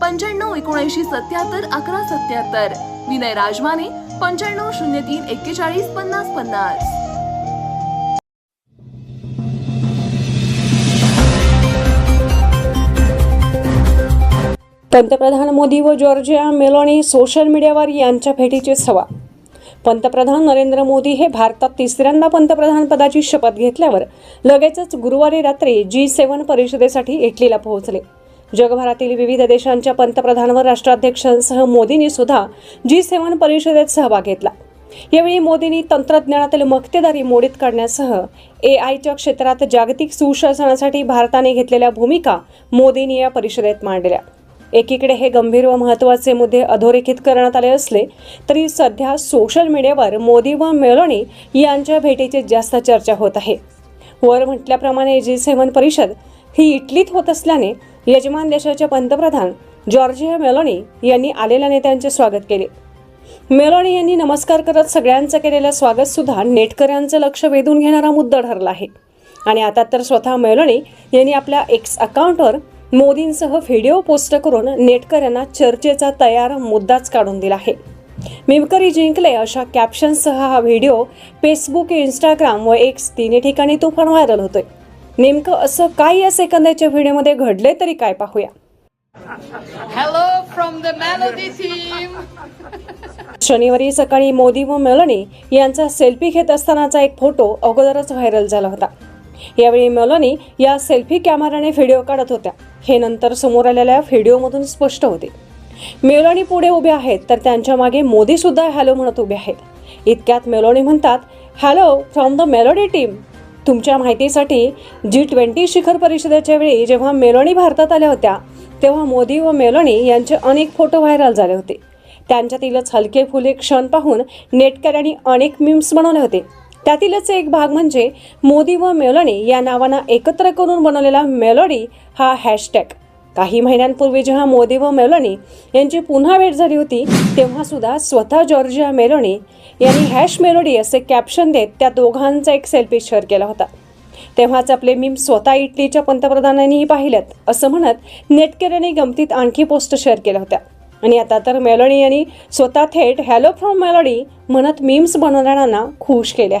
पंच्याण्णव एकोणऐंशी सत्याहत्तर अकरा सत्याहत्तर. विनय राजमाने पंच्याण्णव शून्य तीन एक्केचाळीस पन्नास पन्नास. पंतप्रधान मोदी व जॉर्जिया मेलोनी सोशल मीडियावर यांच्या भेटीची सवा पंतप्रधान नरेंद्र मोदी हे भारतात तिसऱ्यांदा पंतप्रधान पदाची शपथ घेतल्यावर लगेचच गुरुवारी रात्री जी सेव्हन परिषदेसाठी इटलीला पोहोचले. जगभरातील विविध देशांच्या पंतप्रधान व राष्ट्राध्यक्षांसह मोदींनी सुद्धा जी सेव्हन परिषदेत सहभाग घेतला. यावेळी मोदींनी तंत्रज्ञानातील मक्तेदारी मोडीत काढण्यासह ए आयच्या क्षेत्रात जागतिक सुशासनासाठी भारताने घेतलेल्या भूमिका मोदींनी या परिषदेत मांडल्या. एकीकडे हे गंभीर व महत्त्वाचे मुद्दे अधोरेखित करण्यात आले असले तरी सध्या सोशल मीडियावर मोदी व मेलोनी यांच्या भेटीची जास्त चर्चा होत आहे. वर म्हटल्याप्रमाणे जी सेव्हन परिषद ही इटलीत होत असल्याने यजमान देशाचे पंतप्रधान जॉर्जिया मेलोनी यांनी आलेल्या नेत्यांचे स्वागत केले. मेलोनी यांनी नमस्कार करत सगळ्यांचं केलेलं स्वागत सुद्धा नेटकऱ्यांचं लक्ष वेधून घेणारा मुद्दा ठरला आहे. आणि आता तर स्वतः मेलोनी यांनी आपल्या एक्स अकाउंटवर मोदींसह व्हिडिओ पोस्ट करून नेटकऱ्यांना चर्चेचा तयार मुद्दाच काढून दिला आहे. मिमकरी जिंकले अशा कॅप्शनसह हा व्हिडिओ फेसबुक इंस्टाग्राम व एक्स तिन्ही ठिकाणी तुफान व्हायरल होतोय. नेमकं असं काय या सेकंदाच्या व्हिडिओमध्ये घडले तरी काय पाहूया. Hello from the Melody team. शनिवारी सकाळी मोदी व मेलोनी यांचा सेल्फी घेत असतानाचा एक फोटो अगोदरच व्हायरल झाला होता. यावेळी मेलोनी या सेल्फी कॅमेराने व्हिडिओ काढत होत्या. हे नंतर समोर आलेल्या व्हिडिओमधून स्पष्ट होते. मेलोनी पुढे उभे आहेत तर त्यांच्या मागे मोदी सुद्धा हॅलो म्हणत उभे आहेत. इतक्यात मेलोनी म्हणतात hello from the Melodi team तुमच्या माहितीसाठी जी ट्वेंटी शिखर परिषदेच्या वेळी जेव्हा मेलोनी भारतात आल्या होत्या तेव्हा मोदी व मेलोनी यांचे अनेक फोटो व्हायरल झाले होते. त्यांच्यातीलच हलके फुले क्षण पाहून नेटकऱ्यांनी अनेक मीम्स बनवले होते. त्यातीलच एक भाग म्हणजे मोदी व मेलोनी या नावानं एकत्र करून बनवलेला मेलोडी हा हॅशटॅग काही महिन्यांपूर्वी जेव्हा मोदी व मेलोनी यांची पुन्हा भेट झाली होती तेव्हा सुद्धा स्वतः जॉर्जिया मेलोनी यांनी हॅश मेलोडी असे कॅप्शन देत त्या दोघांचा एक सेल्फी शेअर केला होता. तेव्हाच आपले मीम स्वतः इटलीच्या पंतप्रधानांनीही पाहिल्यात असं म्हणत नेटकऱ्यांनी गमतीत आणखी पोस्ट शेअर केल्या होत्या. आणि आता तर मेलोडी यांनी स्वतः थेट हॅलो फ्रॉम मेलोडी म्हणत मीम्स बनवणाऱ्यांना खुश केले आहे.